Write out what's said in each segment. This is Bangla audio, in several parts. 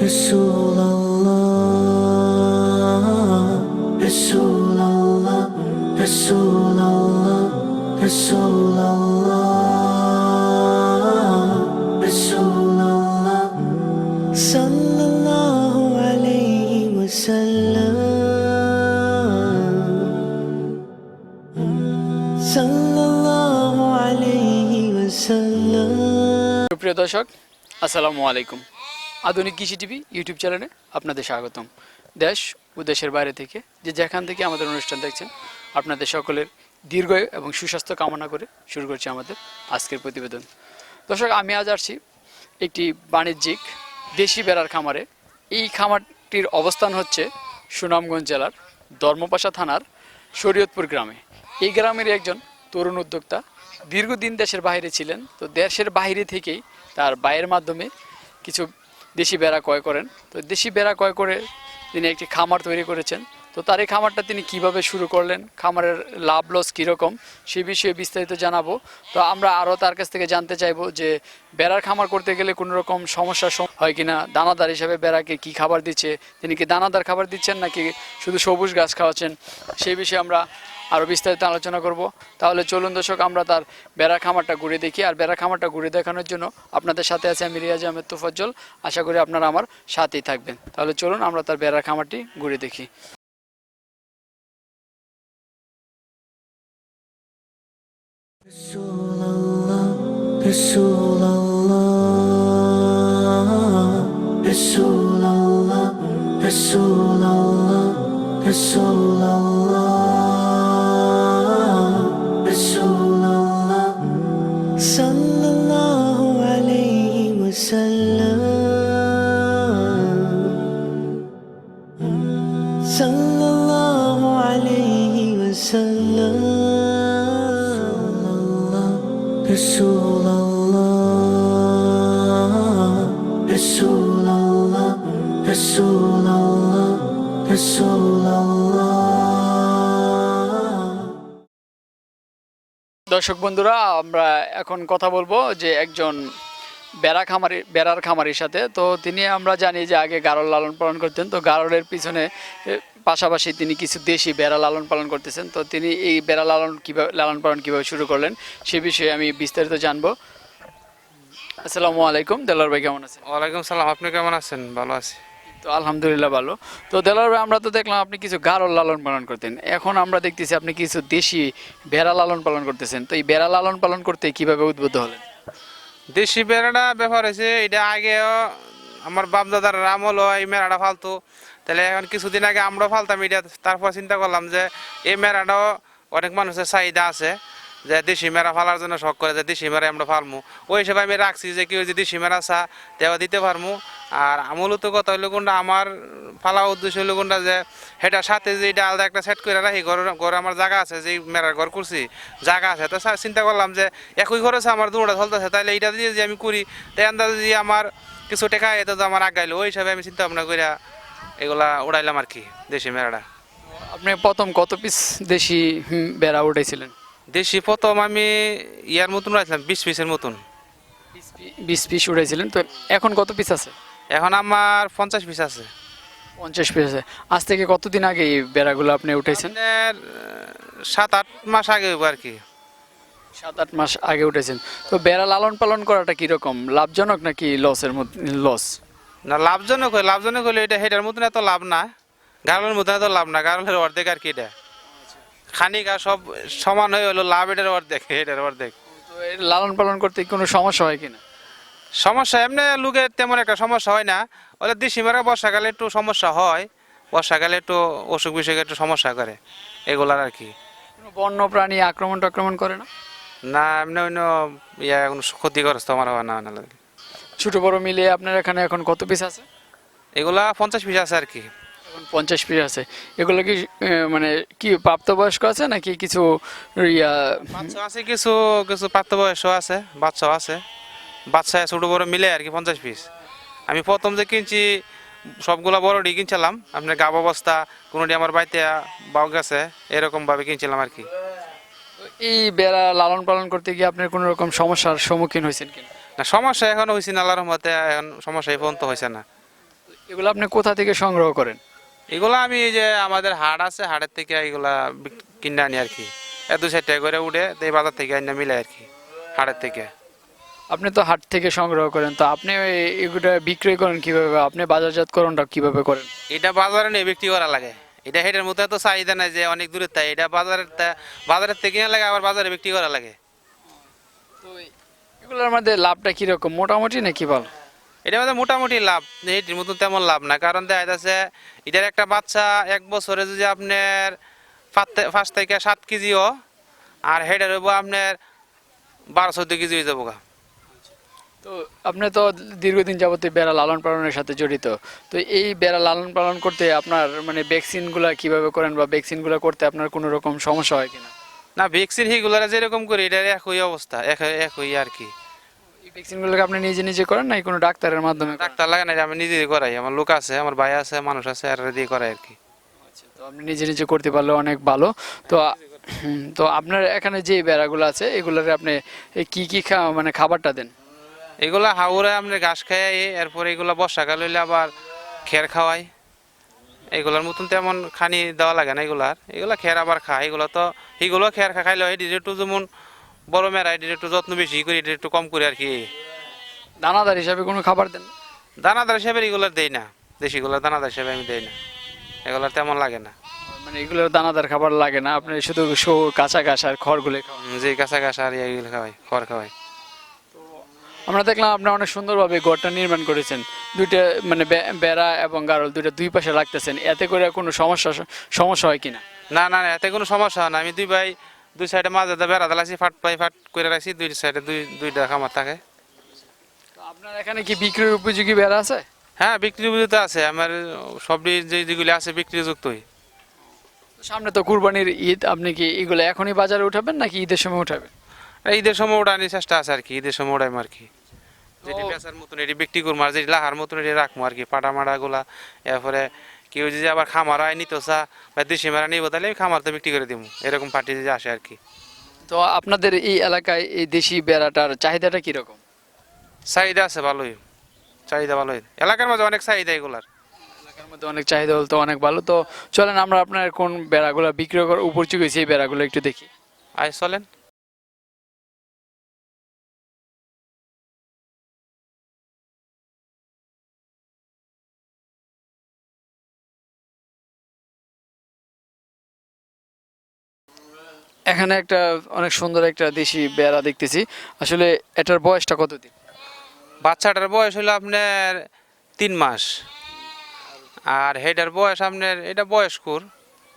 Resulallah Resulallah Resulallah Resulallah Resulallah. Sallallahu aleyhi ve sellem. Sallallahu aleyhi ve sellem. প্রিয় দর্শক আসসালামু আলাইকুম আধুনিক কৃষি টিভি ইউটিউব চ্যানেলে আপনাদের স্বাগতম। দেশ ও দেশের বাইরে থেকে যে যেখান থেকে আমাদের অনুষ্ঠান দেখছেন, আপনাদের সকলের দীর্ঘ এবং সুস্বাস্থ্য কামনা করে শুরু করছি আমাদের আজকের প্রতিবেদন। দর্শক, আমি আজ আসছি একটি বাণিজ্যিক দেশি বেড়ার খামারে। এই খামারটির অবস্থান হচ্ছে সুনামগঞ্জ জেলার ধর্মপাশা থানার শরীয়তপুর গ্রামে। এই গ্রামের একজন তরুণ উদ্যোক্তা দীর্ঘদিন দেশের বাইরে ছিলেন, তো দেশের বাইরে থেকেই তার বাইয়ের মাধ্যমে কিছু দেশি বেড়া ক্রয় করেন। তো দেশি বেড়া ক্রয় করে তিনি একটি খামার তৈরি করেছেন। তো তার এই খামারটা তিনি কীভাবে শুরু করলেন, খামারের লাভ লস কীরকম, সে বিষয়ে বিস্তারিত জানাব। তো আমরা আরও তার কাছ থেকে জানতে চাইব যে বেড়ার খামার করতে গেলে কোনো রকম সমস্যার সম- হয় কিনা, দানাদার হিসাবে বেড়াকে কি খাবার দিচ্ছে, তিনি কি দানাদার খাবার দিচ্ছেন নাকি শুধু সবুজ গাছ খাওয়াচ্ছেন সেই বিষয়ে আমরা আরও বিস্তারিত আলোচনা করব তাহলে চলুন দর্শক আমরা তার বেড়া খামারটা ঘুরে দেখি আর বেড়া খামারটা ঘুরে দেখানোর জন্য আপনাদের সাথে আছে আমি রিয়াজ আহমেদ তোফাজ্জল আশা করি আপনারা আমার সাথেই থাকবেন তাহলে চলুন আমরা তার বেড়া খামারটি ঘুরে দেখি رسول الله رسول الله رسول الله رسول الله رسول الله দর্শক বন্ধুরা, আমরা এখন কথা বলব যে একজন বেড়া খামারি, বেড়ার খামারির সাথে। তো তিনি আমরা জানি যে আগে গারল লালন পালন করতেন। তো গারলের পিছনে পাশাপাশি তিনি কিছু দেশি বেড়া লালন পালন করতেছেন। তো তিনি এই বেড়া লালন কীভাবে, লালন পালন কীভাবে শুরু করলেন, সে বিষয়ে আমি বিস্তারিত জানব। আসসালামু আলাইকুম, দেলার ভাই কেমন আছেন? ওয়ালাইকুম সালাম, আপনি কেমন আছেন? ভালো আছি। তো আলহামদুলিল্লাহ ভালো। তো দেলার আমরা তো দেখলাম আপনি কিছু গারল লালন পালন করতেন। এখন আমরা দেখতেছি আপনি কিছু দেশি বেড়া লালন পালন করতেছেন। তো এই বেড়া লালন পালন করতে কীভাবে উদ্বুদ্ধ হলেন? দেশি বেড়াটা ব্যাপার হয়েছে, এটা আগেও আমার বাপ দাদার আমল এই মেরাটা ফালতো। তাহলে এখন কিছুদিন আগে আমরা ফালতাম, এটা তারপর চিন্তা করলাম যে, এই মেরাটাও অনেক মানুষের চাহিদা আছে। যে দেশি মেরা ফালার জন্য শখ করে যে দেশি মেরা আমরা ফালমু। ওই হিসেবে আমি রাখছি যে কেউ যদি দেশি মেরা চা, দেওয়া দিতে পারমু। আর মূলত কথা হইল কোনটা, আমার ফালা উদ্দেশ্য হইল কোনটা যে, সেটার সাথে যে এটা আলাদা একটা সেট করে রাখি, ঘর, ঘরে আমার জায়গা আছে যে মেরার ঘর করছি, জায়গা আছে। তো চিন্তা করলাম যে, একই খরচে আমার দুটা চলতেছে তাহলে এইটা দিয়ে যে আমি করি, তাই আন্দাজ দিয়ে আমার কিছু টাকা এটা তো আমার আগাইলো ওই হিসাবে আমি চিন্তা ভাবনা করিয়া এগুলা উড়াইলাম আর কি, দেশি মেরাটা। আপনি প্রথম কত পিস দেশি বেড়া উঠেছিলেন দেশি প্রথম আমি ইয়ার মতন রাখলাম বিশ পিসের মতন। বিশ পিস উঠেছিলেন তো এখন কত পিস আছে? এখন আমার পঞ্চাশ পিস আছে। পঞ্চাশ পিস আছে। আজ থেকে কতদিন আগে এই বেড়াগুলো আপনি উঠেছেন সাত আট মাস আগে আর কি। সাত আট মাস আগে উঠেছেন তো বেড়া লালন পালন করাটা কীরকম? লাভজনক নাকি লসের মধ্যে লস? না লাভজনক হয় লাভজনক হলে এটা হেটার মতন এত লাভ না। গারলের মতন এত লাভ না গারলের অর্ধেক আর কি এটা। খানিক আর সব সমান হয়ে হলো লাভ এটার অর্ধেক এটার অর্ধেক। তো এর লালন পালন করতে কোনো সমস্যা হয় কিনা? সমস্যা এমনি লোকের তেমন একটা সমস্যা হয় না। ওদের দেশি মেরা বর্ষাকালে একটু সমস্যা হয় বর্ষাকালে একটু অসুখ বিসুখ একটু সমস্যা করে এগুলার আর কি। বন্য প্রাণী আক্রমণ টাক্রমণ করে না? না এমনি অন্য ইয়া কোনো ক্ষতিগ্রস্ত আমার হয় না। ছোট বড় মিলিয়ে আপনার এখানে এখন কত পিস আছে? এগুলা পঞ্চাশ পিস আছে আর কি। এখন পঞ্চাশ পিস আছে। এগুলো কি মানে কি প্রাপ্তবয়স্ক আছে নাকি কিছু ইয়া? বাচ্চা আছে কিছু কিছু প্রাপ্তবয়স্ক আছে বাচ্চাও আছে। বাচ্চা ছোটো বড় মিলে আর কি পঞ্চাশ পিস। আমি প্রথম যে কিনছি সবগুলা বড়ডি কিনছিলাম। আপনার গাব অবস্থা কোনোটি আমার বাড়িতে বাউ গেছে এরকমভাবে কিনছিলাম আর কি। এই বেড়া লালন পালন করতে গিয়ে আপনার কোনো রকম সমস্যার সম্মুখীন হয়েছেন কিনা? না সমস্যা এখন হয়েছে না আল্লাহর রহমতে এখন সমস্যা এই পর্যন্ত হয়েছে না। এগুলো আপনি কোথা থেকে সংগ্রহ করেন? এগুলো আমি এই যে আমাদের হাট আছে হাটের থেকে এগুলা কিনে আনি আর কি এ দু চার করে উঠে তো এই বাজার থেকে আনি মিলে আর কি হাটের থেকে। আপনি তো হাট থেকে সংগ্রহ করেন তো আপনি এগুলো বিক্রয় করেন কীভাবে? আপনি বাজারজাতকরণটা কীভাবে করেন? এটা বাজারে নিয়ে বিক্রি করা লাগে। এটা হেডের মতো এত চাহিদা নাই যে অনেক দূরে তাই এটা বাজারের বাজারের থেকে কিনা লাগে আবার বাজারে বিক্রি করা লাগে। তো এগুলোর মধ্যে লাভটা কীরকম? মোটামুটি নাকি বল এটা মধ্যে মোটামুটি লাভ এটির মতন তেমন লাভ না। কারণ দেখা যাচ্ছে এটার একটা বাচ্চা এক বছরে যদি আপনার পাঁচ থেকে সাত কেজিও আর হেডের হইব আপনার বারো চোদ্দ কেজি হয়ে যাব তো আপনি তো দীর্ঘদিন যাবত বেড়া লালন পালনের সাথে জড়িত। তো এই বেড়া লালন পালন করতে আপনার মানে ভ্যাকসিনগুলো কীভাবে করেন বা ভ্যাকসিনগুলো করতে আপনার কোনো রকম সমস্যা হয় কিনা? না ভ্যাকসিন সেইগুলার যেরকম করি এটার একই অবস্থা এক একই আর কি। ভ্যাকসিনগুলোকে আপনি নিজে নিজে করেন নাই কোনো ডাক্তারের মাধ্যমে ডাক্তার লাগে না আমি নিজেই করাই। আমার লোক আছে আমার ভাই আছে মানুষ আছে আর দিয়ে করাই আর কি। তো আপনি নিজে নিজে করতে পারলে অনেক ভালো। তো তো আপনার এখানে যে বেড়াগুলো আছে এগুলোর আপনি কি কি মানে খাবারটা দেন? এগুলা হাওড়ে আপনি ঘাস খাই এরপরে এগুলা বর্ষাকাল হইলে আবার খের খাওয়াই। এগুলার মতন তেমন খানি দেওয়া লাগে না এগুলার। এগুলা খের আবার খায় এগুলো তো এগুলো খের খা খাইলে এটির একটু যেমন বড় মেরা এটির একটু যত্ন বেশি করি এটির একটু কম করি আর কি। দানাদার হিসাবে কোনো খাবার দেন দানাদার হিসেবে এগুলার দেই না দেশিগুলার দানাদার হিসেবে আমি দেই না। এগুলার তেমন লাগে না। মানে দানাদার খাবার লাগে না আপনি শুধু শো কাঁচা ঘাস আর খড়গুলো খাওয়ান। যে কাঁচা ঘাস আর এগুলো খাওয়াই খড় খাওয়াই। আমরা দেখলাম আপনি অনেক সুন্দরভাবে ঘরটা নির্মাণ করেছেন। দুইটা মানে বেড়া এবং গারল দুইটা দুই পাশে রাখতেছেন। এতে করে কোনো সমস্যা সমস্যা হয় কিনা? না না না এতে কোনো সমস্যা হয় না। আমি দুই ভাই দুই সাইডে মাঝে বেড়া দিলাছি ফাট পাই ফাট করে রাখছি দুই সাইডে দুই দুইটা খামার থাকে। আপনার এখানে কি বিক্রির উপযোগী বেড়া আছে? হ্যাঁ বিক্রি বুঝতে আছে। আমার সবজি যে যেগুলি আছে বিক্রি যুক্তই সামনে তো কুরবানির ঈদ আপনি কি এগুলো এখনই বাজারে উঠাবেন নাকি ঈদের সময় উঠাবেন? ঈদের সময় ওঠানোর চেষ্টা আছে আর কি ঈদের সময় ওঠাইম আর কি। যেটি বেচার মতন এটি বিক্রি করব আর যেটি লাহার মতন এটি রাখব আর কি পাটা মাড়া গুলা এরপরে কেউ যদি আবার খামার হয় নিত চা বা দেশি মারা নিব তাহলে আমি খামার তো বিক্রি করে দিব এরকম পার্টি যদি আসে আর কি। তো আপনাদের এই এলাকায় এই দেশি বেড়াটার চাহিদাটা কীরকম? চাহিদা আছে ভালোই। চাহিদা ভালোই। এলাকার মাঝে অনেক চাহিদা এগুলার। এলাকার মধ্যে অনেক চাহিদা বলতে অনেক ভালো। তো চলেন আমরা আপনার কোন বেড়াগুলো বিক্রি করার উপর উপযোগী সেই বেড়াগুলো একটু দেখি। আয় চলেন। এখানে একটা অনেক সুন্দর একটা দেশি বেড়া দেখতেছি। আসলে এটার বয়সটা কতদিন? বাচ্চাটার বয়স হলো আপনার তিন মাস। আর হেটার বয়স আপনার এটা বয়স্কর।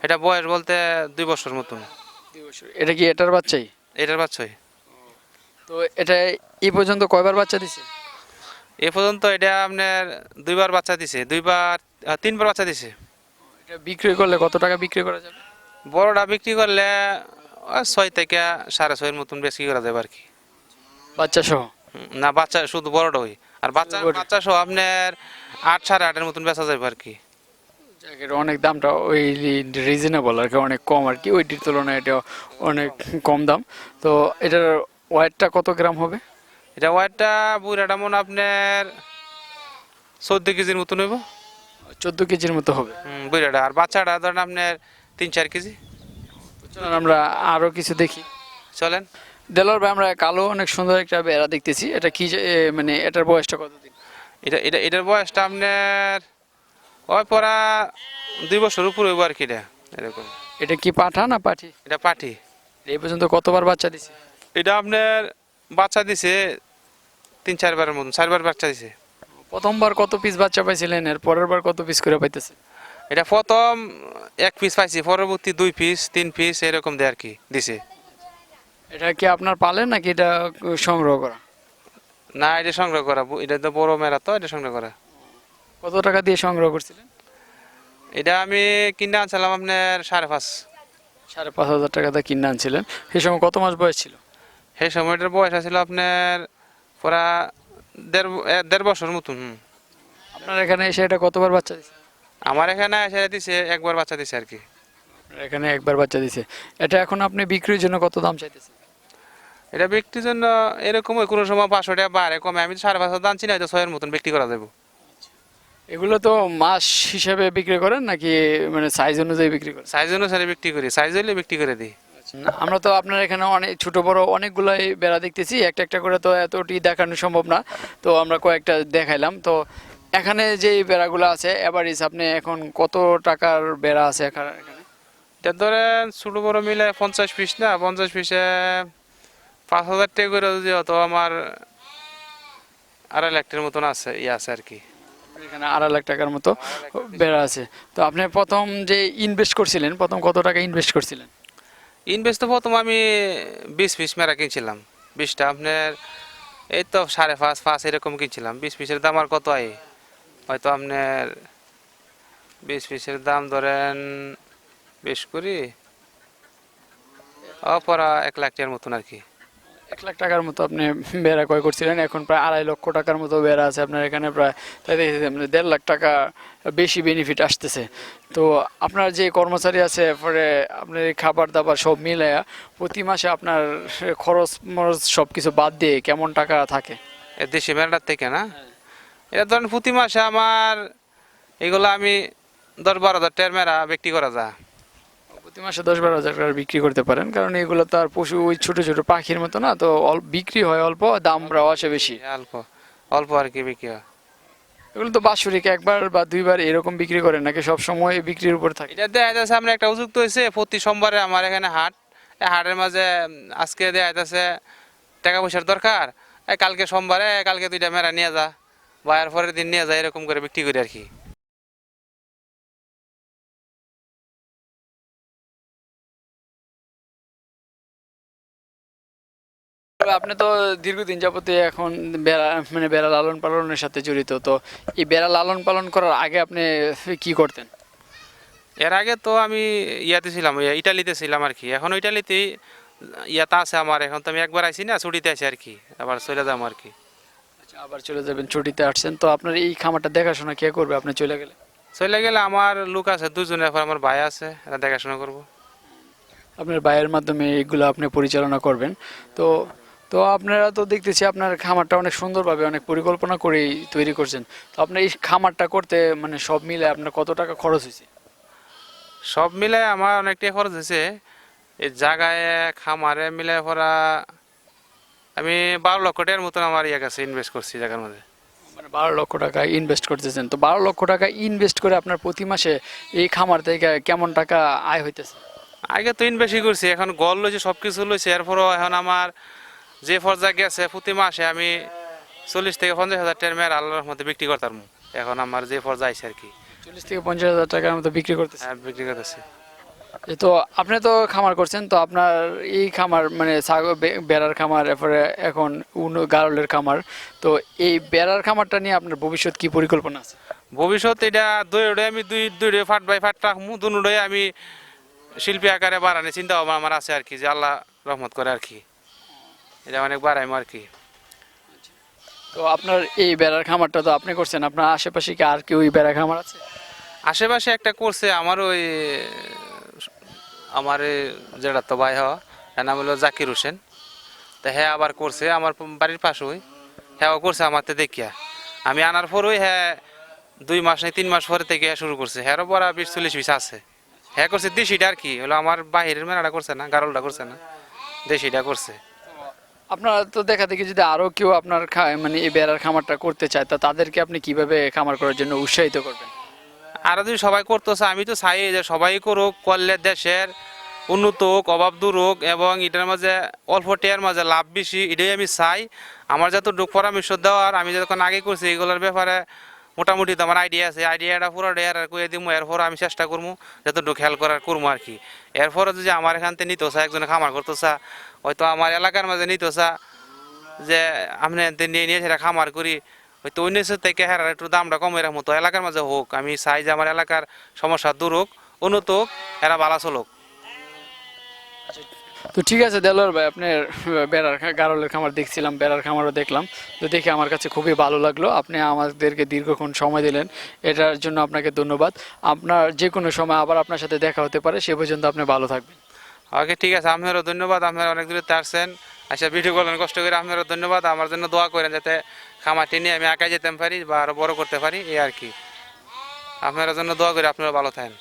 এটা বয়স বলতে দুই বছর মতন। এটা কি এটার বাচ্চাই? এটার বাচ্চাই। তো এটা এই পর্যন্ত কয়বার বাচ্চা দিছে? এ পর্যন্ত এটা আপনার দুইবার বাচ্চা দিছে। দুইবার তিনবার বাচ্চা দিছে। এটা বিক্রি করলে কত টাকা বিক্রি করা যাবে? বড়টা বিক্রি করলে ছয় থেকে সাড়ে ছয়ের মতন বেশি করা যাবে আর কি। বাচ্চা সহ না বাচ্চা শুধু বড়টা ওই আর বাচ্চা। বাচ্চা সহ আপনার আট সাড়ে আটের মতন বেচা যাবে আর কি। অনেক দামটা ওই রিজনেবল আর কি অনেক কম আর কি। ওইটির তুলনায় এটা অনেক কম দাম। তো এটার ওয়েটটা কত গ্রাম হবে? এটা ওয়াইটটা বুড়াটা মনে আপনার চোদ্দ কেজির মতন হইব। চোদ্দ কেজির মতো হবে। বুড়াটা। আর বাচ্চাটা ধরেন আপনার তিন চার কেজি। আমরা আরও কিছু দেখি। চলেন। দেলোর ভাই আমরা কালো অনেক সুন্দর একটা বেড়া দেখতেছি। এটা কি মানে এটার বয়সটা কতদিন? এটা এটা এটার বয়সটা আপনার ওই পরা দুই বছর উপর হইব আর কি এটা এরকম। এটা কি পাঠা না পাঠি? এটা পাঠি। এই পর্যন্ত কতবার বাচ্চা দিছে? এটা আপনার বাচ্চা দিছে তিন চারবারের মতন চারবার বাচ্চা দিছে। প্রথমবার কত পিস বাচ্চা পাইছিলেন এর পরের বার কত পিস করে পাইতেছে এটা প্রথম এক পিস পাইছি পরবর্তী দুই পিস তিন পিস এরকম দেয় আর কি দিছে। এটা কি আপনার পালেন নাকি এটা সংগ্রহ করা? না এটা সংগ্রহ করা এটা তো বড় মেরা তো এটা সংগ্রহ করা। কত টাকা দিয়ে সংগ্রহ করছিলেন? এটা আমি কিনে আনছিলাম আপনার সাড়ে পাঁচ। সাড়ে পাঁচ হাজার টাকা দিয়ে কিনে আনছিলেন। সেই সময় কত মাস বয়স ছিল? সেই সময়টার বয়স আছিল আপনার পুরা দেড় দেড় বছর মতন আপনার এখানে এসে এটা কতবার বাচ্চা দিছে আমার এখানে এসে দিছে একবার বাচ্চা দিছে আর কি। এখানে একবার বাচ্চা দিছে। এটা এখন আপনি বিক্রির জন্য কত দাম চাইতেছেন? এটা বিক্রির জন্য এরকম কোনো সময় পাঁচশো টাকা বাড়ে কমে। আমি তো সাড়ে পাঁচশো দাম চিনি হয়তো ছয়ের মতন বিক্রি করা যাব। এগুলো তো মাস হিসেবে বিক্রি করেন নাকি মানে সাইজ অনুযায়ী বিক্রি করেন? সাইজ অনুসারে বিক্রি করি সাইজ হলে বিক্রি করে দিই। আমরা তো আপনার এখানে অনেক ছোট বড় অনেকগুলাই বেড়া দেখতেছি একটা একটা করে তো এতটি দেখানো সম্ভব না। তো আমরা কয়েকটা দেখাইলাম। তো এখানে যে বেড়াগুলো আছে এভারেজ আপনি এখন কত টাকার বেড়া আছে এখানে? এটা ধরেন ছোট বড় মিলে পঞ্চাশ পিস না? পঞ্চাশ পিসে পাঁচ হাজার টাকা করে যদি হতো আমার আড়াই লাখ টাকার মতন আছে ইয়ে আছে আর কি। এখানে আড়াই লাখ টাকার মতো বেড়া আছে। তো আপনি প্রথম যে ইনভেস্ট করছিলেন প্রথম কত টাকা ইনভেস্ট করছিলেন? ইনভেস্ট তো প্রথম আমি বিশ পিস মেরা কিনছিলাম। বিশটা আপনার এই তো সাড়ে পাঁচ পাঁচ এরকম কিনছিলাম। বিশ পিসের দাম আর কত আয়? হয়তো আপনার বিশ পিসের দাম ধরেন বেশ কুড়ি। অপরা এক লাখ টাকার মতন আর কি। এক লাখ টাকার মতো আপনি বেড়া ক্রয় করছিলেন এখন প্রায় আড়াই লক্ষ টাকার মতো বেড়া আছে আপনার এখানে প্রায়। তাই দেখেছি আপনি দেড় লাখ টাকা বেশি বেনিফিট আসতেছে। তো আপনার যে কর্মচারী আছে পরে আপনার এই খাবার দাবার সব মিলে প্রতি মাসে আপনার খরচ মরচ সব কিছু বাদ দিয়ে কেমন টাকা থাকে? এ দেশি মেলাটার থেকে না? এটা ধরেন প্রতি মাসে আমার এগুলো আমি দশ বারো হাজার টাকার মেরা বিক্রি করা যা প্রতি মাসে দশ বারো হাজার টাকা বিক্রি করতে পারেন কারণ এগুলো তো আর পশু ওই ছোট ছোট পাখির মতো না তো বিক্রি হয় অল্প দামরাও আসে বেশি। অল্প অল্প আর কি বিক্রি হয়। এগুলো তো বাৎসরিক একবার বা দুইবার এরকম বিক্রি করেন নাকি সব সময় বিক্রির উপর থাকে? এটা দেখা যাচ্ছে আমরা একটা উপযুক্ত হয়েছে প্রতি সোমবারে আমার এখানে হাট এই হাটের মাঝে আজকে দেখা যাচ্ছে টাকা পয়সার দরকার কালকে সোমবারে কালকে দুইটা মেরা নিয়ে যা। বা এর পরের দিন নিয়ে যায় এরকম করে বিক্রি করি আর কি আপনি তো দীর্ঘদিন যাবতে এখন বেড়া মানে বেড়া লালন পালনের সাথে জড়িত তো এই বেড়া লালন পালন করার আগে আপনি কি করতেন? এর আগে তো আমি ইয়াতে ছিলাম ইটালিতে ছিলাম আর কি এখন ইটালিতেই ইয়াতে আছে আমার এখন তো আমি একবার আইছি না ছুটিতে আছি আর কি আবার চলে যাব আর কি আবার চলে যাবেন ছুটিতে আসছেন। তো আপনার এই খামারটা দেখাশোনা কে করবে? আপনি চলে গেলে? চলে গেলে আমার লোক আছে দুজনে এখন আমার ভাই আছে এরা দেখাশোনা করব। আপনার ভাইয়ের মাধ্যমে এইগুলো আপনি পরিচালনা করবেন। তো তো আপনারা তো দেখতেছি আপনার খামারটা অনেক সুন্দরভাবে অনেক পরিকল্পনা করেই তৈরি করছেন। তো আপনার এই খামারটা করতে মানে সব মিলে আপনার কত টাকা খরচ হয়েছে? সব মিলে আমার অনেকটাই খরচ হয়েছে। এই জায়গায় খামারে মিলে পড়া আমি বারো লক্ষ টাকার মতন আমার ইয়ে কাছে ইনভেস্ট করছি জায়গার মধ্যে। মানে বারো লক্ষ টাকা ইনভেস্ট করতেছেন। তো বারো লক্ষ টাকা ইনভেস্ট করে আপনার প্রতি মাসে এই খামার থেকে কেমন টাকা আয় হইতেছে? আগে তো ইনভেস্টই করছি এখন গল লইছে সব কিছু লইছে। এরপরও এখন আমার যে পর্যায়ে গেছে প্রতি মাসে আমি চল্লিশ থেকে পঞ্চাশ হাজার টাকার মেয়ের আল্লাহর মধ্যে বিক্রি করতাম। এখন আমার যে পর্যায়ে আছে আর কি। চল্লিশ থেকে পঞ্চাশ হাজার টাকার মতো বিক্রি করতেছে। হ্যাঁ, বিক্রি করতেছি। তো আপনি তো খামার করছেন তো আপনার এই খামার মানে বেড়ার খামার এরপরে এখন উন গারলের খামার তো এই বেড়ার খামারটা নিয়ে আপনার ভবিষ্যৎ কি পরিকল্পনা আছে? ভবিষ্যৎ এটা দুই আমি দুই দুই ফাট বাই ফাট রাখব দুনুডে আমি শিল্পী আকারে বাড়ানি চিন্তা ভাবনা আমার আছে আর কি যে আল্লাহ রহমত করে আর কি। এটা অনেক বাড়াইমো আর কি। তো আপনার এই বেড়ার খামারটা তো আপনি করছেন আপনার আশেপাশে কি আর কেউ এই বেড়া খামার আছে? আশেপাশে একটা করছে আমার ওই আমার যেটা তো ভাই হওয়া নাম হলো জাকির হোসেন। তা হ্যাঁ আবার করছে, আমার বাড়ির পাশে ওই হ্যাঁ করছে আমার তো দেখিয়া। আমি আনার পর ওই হ্যাঁ দুই মাস নেই, তিন মাস পরে থেকে শুরু করছে। হ্যাঁ বড় বিশ চল্লিশ বিশ আছে। হ্যাঁ করছে দেশিটা আর কি, হলো আমার বাহিরের মেলাটা করছে না, গারলটা করছে না, দেশিটা করছে। আপনার তো দেখা দেখি যদি আরও কেউ আপনার মানে এই বেড়ার খামারটা করতে চায়, তা তাদেরকে আপনি কীভাবে খামার করার জন্য উৎসাহিত করবেন? আর যদি সবাই করতেছে আমি তো চাই যে সবাই করুক, করলে দেশের উন্নত হোক, অভাব দূর হোক, এবং এটার মাঝে, অল্প টেয়ার মাঝে লাভ বেশি, এটাই আমি চাই। আমার যত ডুক পরামর্শ দেওয়ার, আমি যখন আগে করছি, এগুলোর ব্যাপারে মোটামুটি তো আমার আইডিয়া আছে। আইডিয়াটা পুরো ডেয়ার আর কয়ে দিব এরপর আমি চেষ্টা করব যতটুকু খেয়াল করার করব আর কি। এরপরে যদি আমার এখান থেকে নিতে চা একজনে খামার করতে চা হয়তো আমার এলাকার মাঝে নিতে চা যে এনতে নিয়ে নিয়ে সেটা খামার করি হয়তো অন্য থেকে হ্যাঁ একটু দামটা কম এরকম মতো এলাকার মাঝে হোক আমি চাই যে আমার এলাকার সমস্যা দূর হোক উন্নত হোক এরা বালা চলুক। তো ঠিক আছে দেলোয়ার ভাই আপনার বেড়ার গারলের খামার দেখছিলাম বেড়ার খামারও দেখলাম। তো দেখে আমার কাছে খুবই ভালো লাগল। আপনি আমাদেরকে দীর্ঘক্ষণ সময় দিলেন এটার জন্য আপনাকে ধন্যবাদ। আপনার যে কোনো সময় আবার আপনার সাথে দেখা হতে পারে সে পর্যন্ত আপনি ভালো থাকবেন। ওকে ঠিক আছে আপনারও ধন্যবাদ আপনারা অনেক দূরে আসছেন। আচ্ছা ভিডিও করলেন কষ্ট করে আপনারও ধন্যবাদ। আমার জন্য দোয়া করেন যাতে খামারটি নিয়ে আমি একাই যেতে পারি বা আরও বড় করতে পারি, এই আর কি। আপনারা জন্য দোয়া করি, আপনারা ভালো থাকেন।